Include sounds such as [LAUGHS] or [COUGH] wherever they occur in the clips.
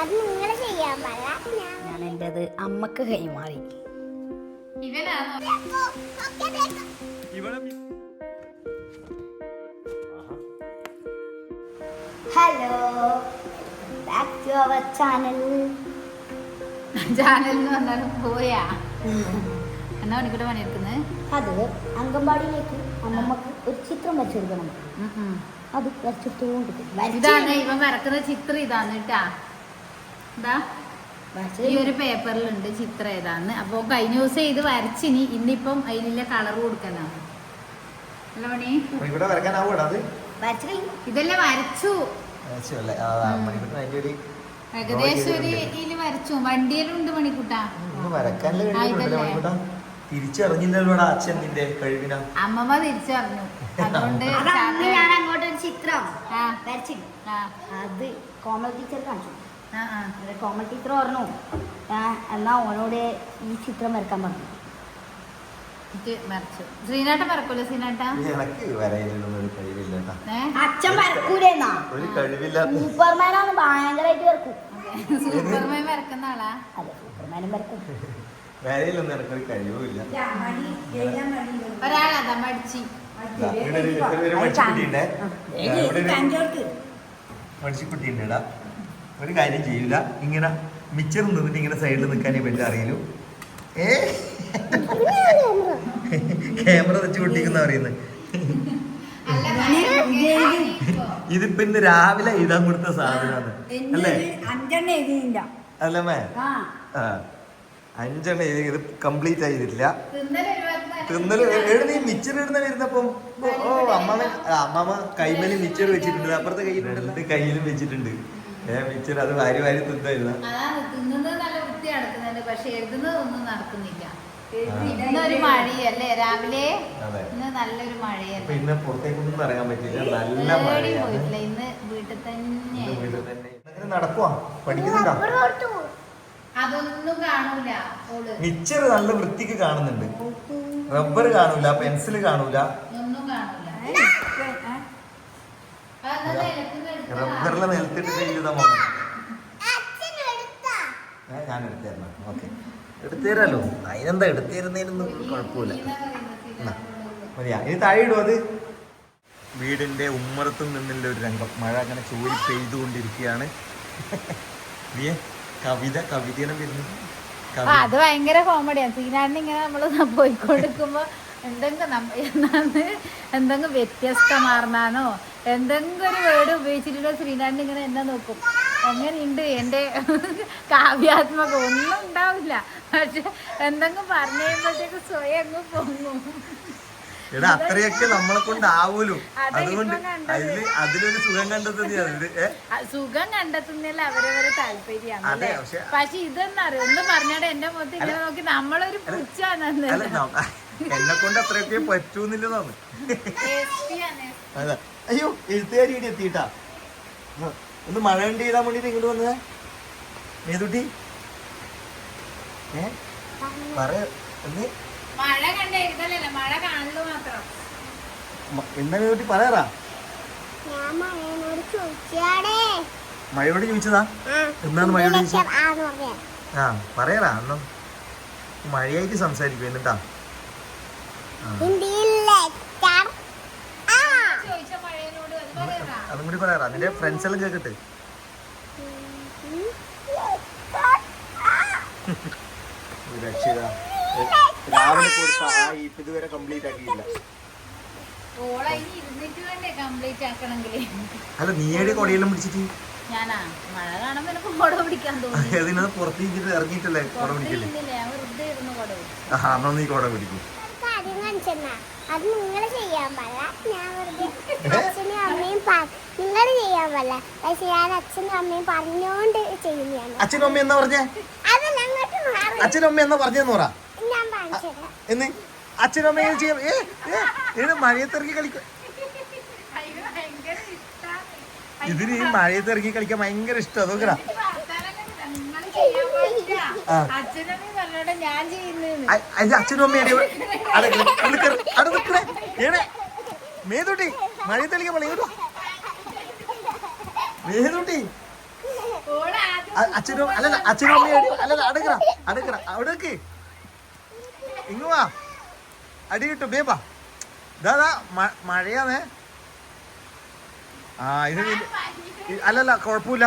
അത് നിങ്ങൾ ചെയ്യാൻ പാടില്ല ഞാൻ എന്റെത് അമ്മയ്ക്ക് കൈമാറി. Hello. Back to our channel channel എന്ന് പറഞ്ഞാലും പോയാ? എന്നാ പണിക്കൂടെ പണിയെടുക്കുന്നത് അത് അംഗൻവാടിയിലേക്ക് അമ്മമ്മക്ക് ഒരു ചിത്രം വരച്ചു കൊടുക്കണം. അത് വരച്ചിട്ടുകൊണ്ട് ഇതാണ് ഇവൻ വരക്കുന്ന ചിത്രം ഇതാണ് കേട്ടാ. ഇതാ ഈ ഒരു പേപ്പറിലുണ്ട് ചിത്രം ഏതാന്ന്. അപ്പൊ കഴിഞ്ഞ ദിവസം ഇത് വരച്ചിനി ഇന്നിപ്പം അതിനുള്ള കളർ കൊടുക്കലാണ് അല്ല മണി? ഇതെല്ലാം വരച്ചു? ഏകദേശം ഒരു ഇതിൽ വരച്ചു. വണ്ടിയിലുണ്ട് മണിക്കൂട്ടാ. തിരിച്ചറിഞ്ഞില്ലല്ലോടാ അച്ഛൻ നിന്റെ കഴിവിനാ. അമ്മമ്മ തിരിച്ചറിഞ്ഞു. അതുകൊണ്ട് ഞാൻ അങ്ങോട്ട് ഒരു ചിത്രം വരച്ചില്ല ആ. അത് കോമൽ ടീച്ചർ കാണിച്ചു. കോമൽ ടീച്ചർ പറഞ്ഞു. "ആ, എന്നാ ഓനോട് ഈ ചിത്രം വരക്കാൻ പറഞ്ഞു. ശ്രീനാട്ടൻ വരക്കൂല ശ്രീനാട്ട? അച്ഛൻ വരക്കൂലെന്നാ? ഒരു കഴിവില്ലാത്ത സൂപ്പർമാനാണ് ഭയങ്കരമായിട്ട് വരക്കും. സൂപ്പർമാൻ വരക്കുന്ന ആളാ? അതെ സൂപ്പർമാനും വരക്കും. എനക്കൊരു ഒരാളതാ മടിച്ചി. മടിച്ചിക്കുട്ടിയുണ്ടേ മടിച്ചിക്കുട്ടിയുണ്ട് ഒരു കാര്യം ചെയ്യില്ല. ഇങ്ങനെ മിച്ചർ നിന്നിട്ട് ഇങ്ങനെ സൈഡിൽ നിൽക്കാനേ പറ്റി അറിയലൂ ഏ? ക്യാമറ വെച്ച് പൊട്ടിക്കുന്ന പറയുന്നത് ഇതിപ്പോ ഇന്ന് രാവിലെ എഴുതാൻ കൊടുത്ത സാധനമാണ്. അല്ലേ? അല്ലേ മേ. ആ. അഞ്ചെണ്ണം എഴുതി ഇത് കംപ്ലീറ്റ് ആയിരുന്നില്ല തിന്നൽ എഴുതി മിച്ചർ ഇടുന്ന വരുന്നപ്പം? ഓ, അമ്മ അമ്മമ്മ കൈമേൽ മിച്ചർ വെച്ചിട്ടുണ്ട്. അപ്പുറത്തെ കയ്യിലുണ്ട് കയ്യിലും വെച്ചിട്ടുണ്ട്. ഏ മിച്ചർ അത് വാരി വാരി തിന്നായിരുന്നു? അതാണ് തിന്നുന്നത് നല്ല വൃത്തി നടക്കുന്നുണ്ട് പക്ഷെ എഴുതുന്നത് ഒന്നും നടക്കുന്നില്ല ഇന്നൊരു മഴയല്ലേ രാവിലെ ഇന്ന് നല്ലൊരു മഴയല്ലേ? ഇന്ന് പുറത്തേക്കൊന്നും ഇറങ്ങാൻ പറ്റില്ല നല്ല മഴ പോയിട്ടില്ല ഇന്ന് വീട്ടിൽ തന്നെ വീട്ടിൽ തന്നെ. നടക്കുവാ? പഠിക്കുന്നുണ്ടോ? അതൊന്നും കാണൂല മിച്ചർ നല്ല വൃത്തിക്ക് കാണുന്നുണ്ട്. റബ്ബർ കാണൂല പെൻസിൽ കാണൂല. ഒന്നും കാണൂല. അതെന്താ നിലത്തുനിന്ന് എടുത്തതാ? റബ്ബറിലെ നിലത്തിട്ട് ചെയ്താ മോനെ. അച്ഛൻ എടുത്താ ഞാൻ എടുത്തേരണം ഓക്കെ. എടുത്തേരാലോ? അതിനെന്താ എടുത്തേരുന്നതിനൊന്നും കുഴപ്പമില്ല. മതിയാ. ഇനി താഴെ ഇടും അത്. വീടിന്റെ ഉമ്മറത്തും നിന്നുള്ള ഒരു രംഗം. മഴ അങ്ങനെ ചോരി പെയ്തുകൊണ്ടിരിക്കുകയാണ്. കവിത കവിത കവിതയാണ് വരുന്നത്. അത് ഭയങ്കര കോമഡിയാണ് സീനാണ് ഇങ്ങനെ നമ്മൾ പോയിക്കൊടുക്കുമ്പോ എന്തെങ്കിലും എന്തെങ്കിലും വ്യത്യസ്തമാർന്നാനോ എന്തെങ്കിലും ഒരു വേർഡ് ഉപയോഗിച്ചിട്ടുണ്ടോ ശ്രീനാടിന് ഇങ്ങനെ എന്നെ നോക്കും. എങ്ങനെയുണ്ട് എന്റെ കാവ്യാത്മക? ഒന്നും ഉണ്ടാവില്ല. പക്ഷെ എന്തെങ്കിലും പറഞ്ഞു കഴിയുമ്പോഴത്തേക്ക് സ്വയം അങ്ങ് പൊങ്ങും. എടാ അത്രയൊക്കെ നമ്മളെ കൊണ്ടാവൂലോ അതുകൊണ്ട് അതിൽ അതിലൊരു സുഖം സുഖം കണ്ടെത്തുന്നില്ല അവരവരെ താല്പര്യമാണ് പക്ഷെ- ഇതെന്നറിയോ ഒന്ന് പറഞ്ഞാടെ എന്റെ മുഖത്ത് ഇങ്ങനെ നോക്കി നമ്മളൊരു പുച്ഛാണ് എന്നെ കൊണ്ട് അത്രയൊക്കെ പറ്റൂന്നില്ലെന്നാണ്. അതാ. അയ്യോ എഴുത്തുകാരി ഇവിടെ എത്തിയിട്ടാ. ഒന്ന് മഴ ഉണ്ട് ചെയ്താൻ വേണ്ടിട്ട് ഇങ്ങോട്ട് വന്നത്. ഏതുട്ടി ഏ? പറ ഒന്ന്. മഴ കണ്ട എഴുതലല്ല മഴ കാണൽ മാത്രം. മ- മേതുട്ടി പറയാറാ? ഞാൻ മഴയോട് ചോദിച്ചതാ? എന്താണ് മഴയോട് ചോദിച്ചത്? ആ പറയാറാ എന്നാ മഴയായിട്ട് സംസാരിക്കും എന്നിട്ടാ ആ, ഹിന്ദിയിൽ ലെറ്റർ ആ ചോദിച്ച മഴയോട് അത് പറയാ അതും കൂടി പറയാറാ നിന്റെ ഫ്രണ്ട്സ് എല്ലാം കേക്കട്ടെ [LAUGHS] ആ രക്ഷിത രാവിലെ കൊടുത്ത ആ ഈപ്പ് ഇതുവരെ കംപ്ലീറ്റ് ആക്കിയില്ല അല്ല നീയുടെ കൊടിയെല്ലാം പിടിച്ചിട്ട്? ഞാനാ? മഴ കാണുമ്പോ എനിക്ക് കുട പിടിക്കാൻ തോന്നി. അതിനകത്ത് പുറത്ത് ഇരിച്ചിട്ട് ഇറങ്ങിയിട്ടല്ലേ കൊട പിടിക്കല്ലേ വെറുതെ ഇരുന്ന് കുട ആ നീ കൊട പിടിക്കും. അത് നിങ്ങൾ ചെയ്യാൻ പാടില്ല. ഞാൻ വെറുതെ അച്ഛനും അമ്മയും നിങ്ങൾ ചെയ്യാൻ പാടില്ല. പക്ഷെ ഞാൻ അച്ഛനും അമ്മയും പറഞ്ഞോണ്ട് ചെയ്യുന്നതാണ്. അച്ഛനും അമ്മ എന്നാ പറഞ്ഞേ? അതല്ല അങ്ങോട്ട് മാറി. അച്ഛനും അമ്മ എന്നാ പറഞ്ഞെന്ന് പറ. ഞാൻ എന്ന്? അച്ഛനും അമ്മയും ചെയ്യാം ഏ ഏ ഏത് മഴയത്തിറങ്ങി കളിക്ക ഇതിന് ഈ മഴയത്തിറങ്ങി കളിക്കാൻ ഭയങ്കര ഇഷ്ടം. അതൊക്കെ നിങ്ങൾ അതിന്റെ അച്ഛനും അമ്മയും അവിടെ നിൽക്കണേ മേതൂട്ടി പോലെ മേതൂട്ടി. അച്ഛനും അല്ലല്ല അച്ഛനും അമ്മയും അല്ലല്ല അടുക്കറ അടുക്കറ അവിടേക്ക്. ഇങ്ങ് വാ. അടി കിട്ടും ബേബാ ഇതാ മഴയാന്നേ. ആ ഇത്- അല്ലല്ല കുഴപ്പമില്ല.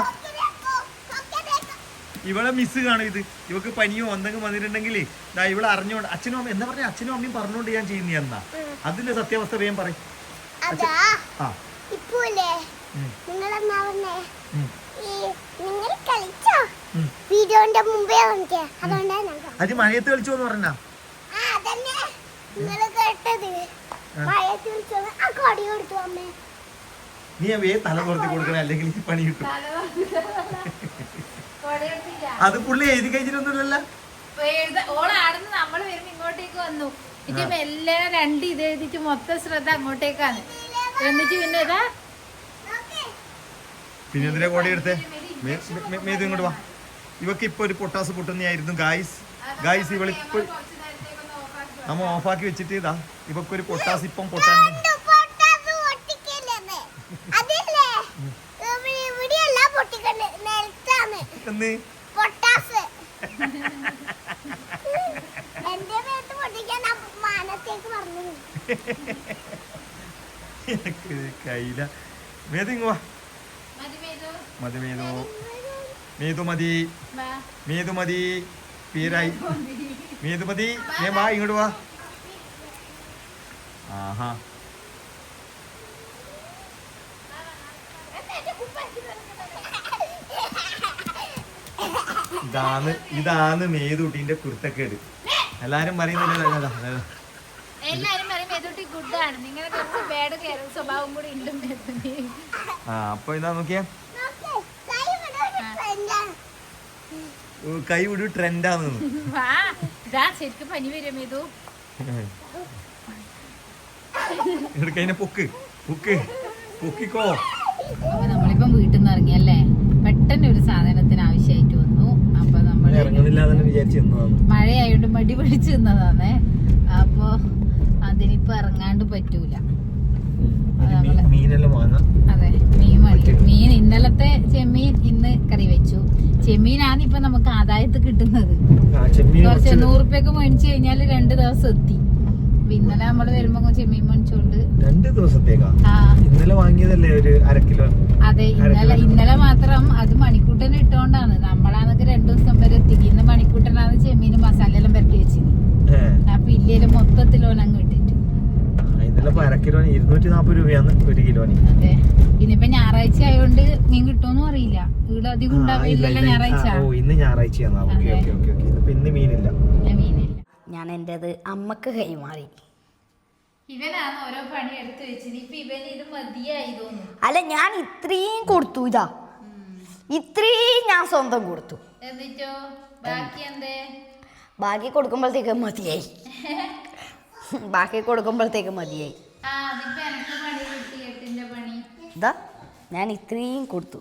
ഇവളെ മിസ് കാണും ഇത്. ഇവക്ക് പനിയോ എന്തെങ്കിലും വന്നിട്ടുണ്ടെങ്കിൽ ദാ ഇവളെ അറിഞ്ഞോണ്ട് അച്ഛനും അമ്മ എന്താ പറഞ്ഞ? അച്ഛനും അമ്മയും പറഞ്ഞോണ്ട് ഞാൻ ചെയ്യുന്ന എന്നാ? അതിന്റെ സത്യാവസ്ഥ വേഗം പറയും. അതാ ആ. ഇപ്പോലെ ഉം, നിങ്ങളെന്നാ പറഞ്ഞേ? ഈ നിങ്ങൾ കളിച്ചോ? വീഡിയോന്റെ മുമ്പേ വന്നിട്ട് അതുകൊണ്ടാണ് ഞാൻ അത് മഴയത്ത് കളിച്ചു എന്ന് പറഞ്ഞാ? ആ അതന്നെ. നിങ്ങൾ കേട്ടത്. മഴയത്ത് വിളിച്ചത് ആ കൊടി കൊടുത്തു അമ്മേ. നീ വേ തല പുറത്ത് കൊടുക്കണേ അല്ലെങ്കിൽ പണി കിട്ടും. അത് പുള്ളി എഴുതി കഴിഞ്ഞിട്ടൊന്നുമില്ലല്ലോ? ഓളാടുന്ന് നമ്മൾ വരുമ്പോ ഇങ്ങോട്ടേക്ക് വന്നു. എന്നിട്ട് മെല്ലെ രണ്ട് ഇത് എഴുതിട്ട് മൊത്തം ശ്രദ്ധ അങ്ങോട്ടേക്കാണ്. എന്നിട്ട് പിന്നെ ഇതാ പിന്നെ എന്തിനാ കോടി എടുത്തേ? മേതു ഇങ്ങോട്ട് വാ. ഇവക്ക് ഇപ്പൊ ഒരു പൊട്ടാസ് പൊട്ടുന്നതായിരുന്നു ഗായ്സ് ഗായ്സ് ഇവളിപ്പോ നമ്മ ഓഫാക്കി വെച്ചിട്ട് ഇതാ ഇവക്കൊരു പൊട്ടാസ് ഇപ്പം പൊട്ടാൻ ഇത് പൊട്ടാത്ത പൊട്ടിക്കല്ലെന്ന്. അതില്ലേ ഇവിടെ ഇവിടെയല്ല പൊട്ടിക്കണ്ട് നിലത്താണ് എന്ന് പൊട്ടാസ് എന്റെ മേത്ത് പൊട്ടിക്കാൻ ആ മാനത്തേക്ക് പറഞ്ഞു എനിക്ക് കയ്യില. മേതിങ്ങോ ഇങ്ങ് വാ. മതി മേതു. മതി മേതു. മേതു മതി. വാ. മേതു മതി. പേരായി. മേതു മതി. ഞാൻ വാ ഇങ്ങോട്ട് വാ. ആഹാ. ഇതാണ് ഇതാണ് മേതുട്ടിന്റെ കുരുത്തക്കേട്. എല്ലാരും പറയുന്നില്ല അതാ, അതാ. എല്ലാരും പറയും മേതുട്ടി ഗുഡാണ് നിങ്ങളെ കുറച്ച് ബാഡ് കയറും സ്വഭാവം കൂടി ഉണ്ട് ആ അപ്പൊ ഇതാ നോക്കിയാ. നോക്ക്, കൈ വിടു ട്രെൻഡാന്ന് ശരിക്കും പനി വരും മേതു. എടുക്കതിനെ പൊക്ക് പൊക്ക് പൊക്കിക്കോ. നമ്മളിപ്പം വീട്ടിൽ നിന്ന് ഇറങ്ങിയല്ലേ? പെട്ടെന്ന് ഒരു സാധനത്തിന് ആവശ്യമായിട്ട് ഇറങ്ങുന്നില്ല മഴയായിട്ട് മടി പിടിച്ച് നിന്നതാണേ. അപ്പൊ അതിനിപ്പോ ഇറങ്ങാണ്ട് പറ്റൂല. അതെ മീൻ മീൻ ഇന്നലത്തെ ചെമ്മീൻ ഇന്ന് കറി വെച്ചു. ചെമ്മീനാണ് ഇപ്പൊ നമുക്ക് ആദായത്ത് കിട്ടുന്നത്. കുറച്ച് നൂറുപ്യൊക്കെ മേടിച്ചു കഴിഞ്ഞാൽ രണ്ട് ദിവസം എത്തി. ഇന്നലെ നമ്മൾ വരുമ്പോ ചെമ്മീൻ മേടിച്ചോണ്ട് രണ്ട് ദിവസത്തേക്കാ? ഇന്നലെ വാങ്ങിയതല്ലേ ഒരു അര കിലോ? അതെ ഇന്നലെ ഇന്നലെ മാത്രം അത് മണിക്കൂട്ടൻ ഇട്ടോണ്ടാണ്. നമ്മളാണെങ്കിൽ രണ്ടു ദിവസം വരെ എത്തിക്കും ഇന്ന് മണിക്കൂട്ടനാണ് ചെമ്മീൻ മസാല എല്ലാം പരട്ടി വെച്ചിന് അപ്പൊ ഇല്ലേൽ മൊത്തത്തിലോനങ്ങ് ഇട്ടിട്ടു. ആ, ഇന്നലെ അര കിലോ ഇരുന്നൂറ്റി നാപ്പത് രൂപയാണ് ഒരു കിലോന് അതെ. ഇനിയിപ്പൊ ഞായറാഴ്ച ആയതുകൊണ്ട് മീൻ കിട്ടുമെന്നും അറിയില്ല. ഇവിടെ അധികം ഉണ്ടാവില്ലല്ലോ ഞായറാഴ്ച. ഓ ഇന്ന് ഞായറാഴ്ചയാണ്. Okay okay okay. ഇന്നിപ്പോ ഇന്ന് മീനില്ല. ഞാൻ എന്റെത് അമ്മയ്ക്ക് കൈമാറി. ഇവനാണ് ഓരോ പണി എടുത്തു വെച്ചത്. ഇപ്പൊ ഇവൻ ഇത് മതിയായി തോന്നുന്നു. അല്ല ഞാൻ ഇത്രയും കൊടുത്തു ഇതാ. ഇത്രയും ഞാൻ സ്വന്തം കൊടുത്തു. എന്നിട്ടോ? ബാക്കി എന്തേ? ബാക്കി കൊടുക്കുമ്പോഴത്തേക്ക് മതിയായി. [LAUGHS] ബാക്കി കൊടുക്കുമ്പോഴത്തേക്ക് മതിയായി. ഇതാ ഞാൻ ഇത്രയും കൊടുത്തു.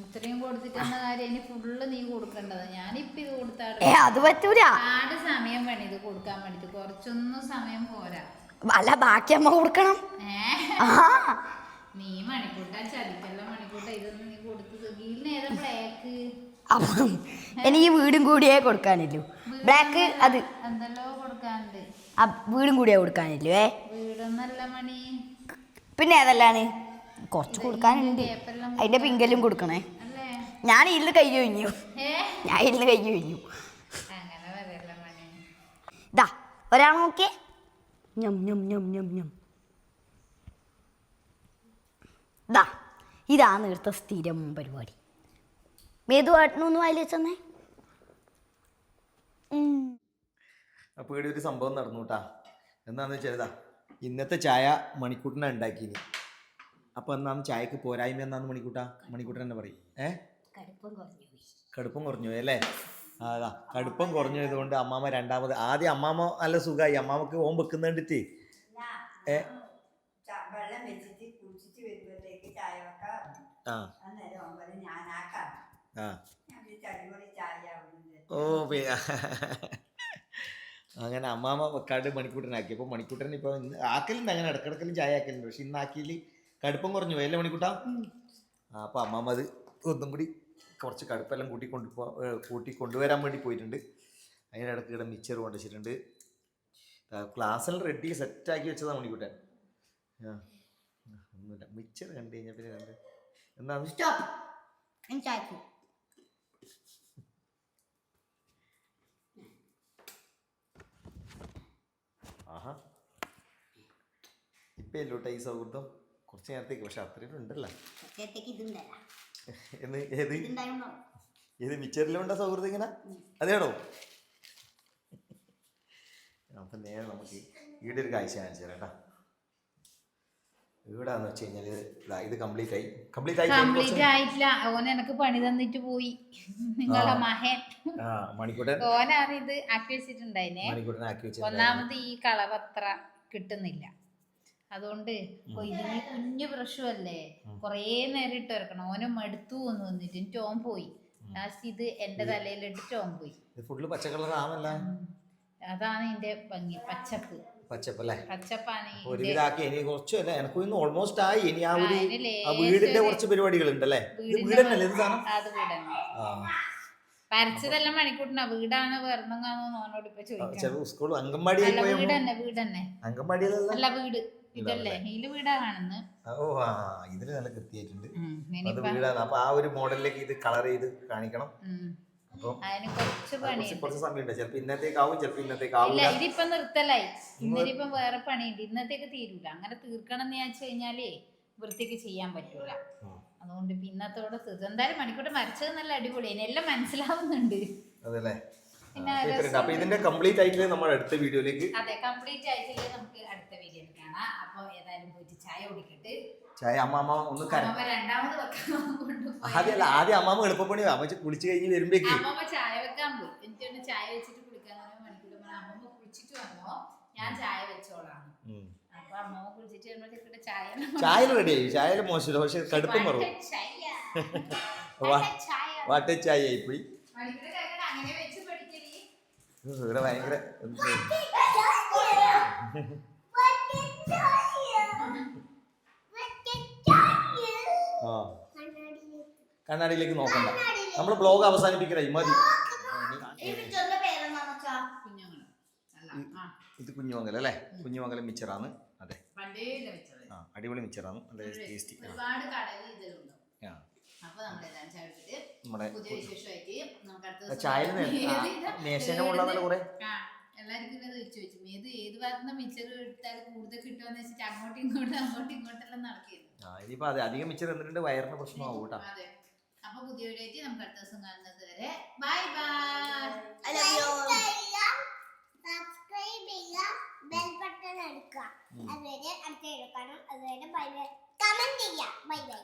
ഇത്രയും കൊടുത്തിട്ടുള്ള കാര്യം ഇനി ഫുള്ള് നീ കൊടുക്കേണ്ടത്. ഞാനിപ്പോ ഇത് അത് പറ്റൂല. സമയം വേണം ഇത് കൊടുക്കാൻ വേണ്ടിട്ട്. കുറച്ചൊന്നും സമയം പോരാ. അല്ല ബാക്കി അമ്മ കൊടുക്കണം. നീ മണിക്കൂട്ട ചതിക്കല്ല മണിക്കൂട്ട. ഇതൊന്നും നീ കൊടുത്തു സുഖീലിന് ഏതാ ബ്ലാക്ക് അപ്പം എനിക്ക് വീടും കൂടിയേ കൊടുക്കാനില്ലു. ബ്ലാക്ക് അത് എന്തെല്ലോ കൊടുക്കാനുണ്ട്. വീടും കൂടിയേ കൊടുക്കാനില്ലേ ഏ? വീടൊന്നല്ല മണി. പിന്നെ ഏതല്ലാണ് കുറച്ച് കൊടുക്കാനുണ്ട്. അതിന്റെ പിങ്കലും കൊടുക്കണേ. ഞാൻ ഇന്ന് കൈ കഴിഞ്ഞു ഞാൻ ഇന്ന് കൈ കഴിഞ്ഞു ഇതാ ഒരാൾ നോക്കിയേ. ഞം ഞം ഞം ഞം ഞം. ഇതാ ഇതാണ് ഇവിടുത്തെ സ്ഥിരം പരിപാടി. മേതുവാട്ടിനൊന്ന് വായിൽ വെച്ചെന്നേ. അപ്പോൾ ഇവിടെ ഒരു സംഭവം നടന്നു കേട്ടാ. എന്താണെന്ന് വെച്ചാൽ ഇന്നത്തെ ചായ മണിക്കൂട്ടിനാണ് ഉണ്ടാക്കിയത് അപ്പോൾ എന്നാ ചായക്ക് പോരായ്മ എന്നാന്ന് മണിക്കൂട്ട? മണിക്കൂട്ടൻ തന്നെ പറയും. ഏ? കടുപ്പം കുറഞ്ഞു അല്ലേ? അതാ കടുപ്പം കുറഞ്ഞതുകൊണ്ട് അമ്മാമ്മ രണ്ടാമത് ആദ്യം അമ്മാമ്മ നല്ല സുഖമായി അമ്മാമ്മക്ക് ഓം വെക്കുന്ന കണ്ടിട്ട് ഏ? വെള്ളം വെച്ചിട്ട് കുടിച്ചിട്ട് വരുമ്പോഴത്തേക്ക് ചായ വെക്കാം. ആ. അന്നേരം ഒമ്പത് ഞാനാക്കാം ആ. ഞാൻ വിചാരിച്ചു അടിപൊളി ഓ അങ്ങനെ അമ്മാമ്മ വെക്കാണ്ട് മണിക്കൂട്ടനാക്കി. അപ്പോൾ മണിക്കൂട്ടൻ ഇപ്പോൾ ഇന്ന് ആക്കലുണ്ട് അങ്ങനെ ഇടക്കിടക്കലും ചായ ആക്കലുണ്ട്. പക്ഷെ ഇന്നാക്കിയില്ല കടുപ്പം കുറഞ്ഞു പോയി അല്ലേ മണിക്കൂട്ട? അപ്പൊ അമ്മമ്മ അത് ഒന്നും കൂടി കുറച്ച് കടുപ്പെല്ലാം കൂട്ടി കൊണ്ടുപോ കൂട്ടി കൊണ്ടുവരാൻ വേണ്ടി പോയിട്ടുണ്ട്. അതിന്റെ ഇടയ്ക്ക് ഇവിടെ മിച്ചർ കൊണ്ടുവച്ചിട്ടുണ്ട് ക്ലാസ്സിൽ റെഡി സെറ്റാക്കി വെച്ചതാണ് മണിക്കൂട്ടൻ. ആ ഒന്നുമില്ല. മിച്ചർ കണ്ടു കഴിഞ്ഞാൽ പിന്നെ കണ്ട് എന്നാ സ്റ്റോപ്പ് എനിക്ക് ആഹാ. ഇപ്പം ഈ സൗഹൃദം? കുറച്ച് നേരത്തേക്ക് പക്ഷെ അത്രയും ഉണ്ടല്ലോ. എന്ന് ഏത്? മിച്ചറിലുണ്ട സൗഹൃദം ഇങ്ങനെ? അതേടോ? അപ്പം നേരെ നമുക്ക് ഈടെ ഒരു കാഴ്ച കാണിച്ചു തരാം കേട്ടോ. ഇവിടാന്ന് വെച്ച് കഴിഞ്ഞാൽ ഇതാ കംപ്ലീറ്റ് ആയി. കംപ്ലീറ്റ് ആയി കംപ്ലീറ്റ് ആയിട്ടില്ല. ഓൻ എനക്ക് പണി തന്നിട്ട് പോയി. നിങ്ങളെ മഹൻ. മണിക്കൂട്ടൻ. ഓനാണ് ഇത് ആക്കി വെച്ചിട്ടുണ്ടായിനെ. ഒന്നാമത് ഈ കളർ അത്ര കിട്ടുന്നില്ല. അതുകൊണ്ട് ഇതിന് കുഞ്ഞു പ്രശ്നമല്ലേ? കൊറേ നേരം ഇട്ട് ഇറക്കണം ഓനെ മടുത്തു എന്ന് വന്നിട്ട്. എനിക്ക് ഓൻ പോയി. ലാസ്റ്റ് ഇത് എന്റെ തലയിലിട്ടിട്ട് ഓൻ പോയി. ഇത് ഫുള്ള് പച്ച കളർ ആണല്ല അതാണ് ഇതിന്റെ ഭംഗി. പച്ചപ്പ്. പച്ചപ്പല്ലേ പച്ചപ്പാണ് ഇതിന്റെ ഒരുവിധാക്കി ഇനി കുറച്ച് അല്ലേ? എനക്ക് ഇന്ന് ഓൾമോസ്റ്റ് ആയി. ഇനി ആ ഒരു വീടിന്റെ കുറച്ച് പരിപാടികൾ ഉണ്ടല്ലേ ഇത് സാധനം? ആ വരച്ചതെല്ലാം മണിക്കൂട്ടിനാ. വീടാണ് വെറുതെങ്ങാന്നോ ഓനോട് ഇപ്പൊ ചോദിക്കാം. ചില സ്കൂൾ അംഗൻവാടി ആയി അല്ല പോയ വീട് തന്നെ വീട് തന്നെ. അംഗൻവാടിയിലല്ല വീട്. ഇതല്ലേ ഇതിൽ വീടാ കാണുന്നത് ഓ ആ ഇതിൽ നല്ല കൃത്യമായിട്ടുണ്ട്. അത് വീടാണ്. അപ്പൊ ആ ഒരു മോഡലിലേക്ക് ഇത് കളർ ചെയ്ത് കാണിക്കണം. കുറച്ച് സമയമുണ്ട്. ചിലപ്പോ ചിലപ്പോ ഇന്നത്തേക്ക് ആവില്ല ഇതിപ്പം നിർത്തലായി. ഇന്നിപ്പം വേറെ പണിയുണ്ട്. ഇന്നത്തേക്ക് തീരൂല. അങ്ങനെ തീർക്കണം എന്ന് വെച്ച് കഴിഞ്ഞാലേ വൃത്തിക്ക് ചെയ്യാൻ പറ്റൂല. അതുകൊണ്ട് ഇന്നത്തോടെ തീർത്ത്. എന്തായാലും മണിക്കൂട്ട് വരച്ചത് നല്ല അടിപൊളിയാണ് എല്ലാം മനസ്സിലാവുന്നുണ്ട്. അതല്ലേ. അപ്പൊ ഇതിന്റെ കംപ്ലീറ്റ് ആയിട്ട് നമ്മൾ അടുത്ത വീഡിയോയിലേക്ക്? അതെ കംപ്ലീറ്റ് ആയിട്ടില്ലേ നമുക്ക് അടുത്ത വീഡിയോയിൽ കാണാം. അപ്പൊ ഏതായാലും പോയിട്ട് ചായ കുടിക്കട്ടെ. ചായ അമ്മാമ ഒന്ന് ആദ്യമല്ല ആദ്യം അമ്മാമ എളുപ്പപ്പണി അമ്മ കുളിച്ച് കഴിഞ്ഞ് വരുമ്പേക്ക്. അമ്മമ്മ ചായ വെക്കാൻ പോയി. എനിക്ക് ചായ വെച്ചിട്ട് കുടിക്കാൻ മണിക്കൂർ അമ്മമ്മ കുളിച്ചിട്ട് വന്നോ? ഞാൻ ചായ വെച്ചോളാം. ചായ ചായ റെഡി ആയി. ചായ മോശമില്ല. പക്ഷെ കടുപ്പം കുറവ് വട്ട ചായ. വാ- വട്ട ചായ. ഇവിടെ ഭയങ്കര ആ. കണ്ണാടിയിലേക്ക് നോക്കണ്ട. നമ്മൾ ബ്ലോഗ് അവസാനിപ്പിക്കണ മതി. ഇത് കുഞ്ഞുമംഗലം അല്ലേ? കുഞ്ഞുമംഗലം മിച്ചറാണ് അതെ. ആ അടിപൊളി മിച്ചറാണ് അതെ ടേസ്റ്റി. ഒരുപാട് കടലിൽ ഇതിലുണ്ടോ നമ്മുടെ പുതിയ വിശേഷമായിട്ട് നമുക്ക് അടുത്ത ദിവസം ചായ ഏത് ഇതാ? മുകളിലാണല്ലോ കുറെ? ആ, എല്ലാവർക്കും ഏത് ഏത് ഭാഗത്തുനിന്ന് മിച്ചർ കൂടുതൽ കിട്ടുമെന്ന് വെച്ചിട്ട് അങ്ങോട്ടും ഇങ്ങോട്ടും അങ്ങോട്ടും ഇങ്ങോട്ടെല്ലാം നടക്കിയത് ആ ഇനിയിപ്പോ അതെ അധികം മിച്ചർ എന്നിട്ടുണ്ട് വയറിന് പ്രശ്നമാവും കേട്ടോ. അതെ. അപ്പൊ പുതിയ വീഡിയോ നമുക്ക് അടുത്ത ദിവസം കാണുന്നത് വരെ ബൈ ബൈ അതുവരെ അടുത്ത എടുക്കണം അതുവരെ ബൈ ബൈ കമന്റ് ചെയ്യാം. Bye bye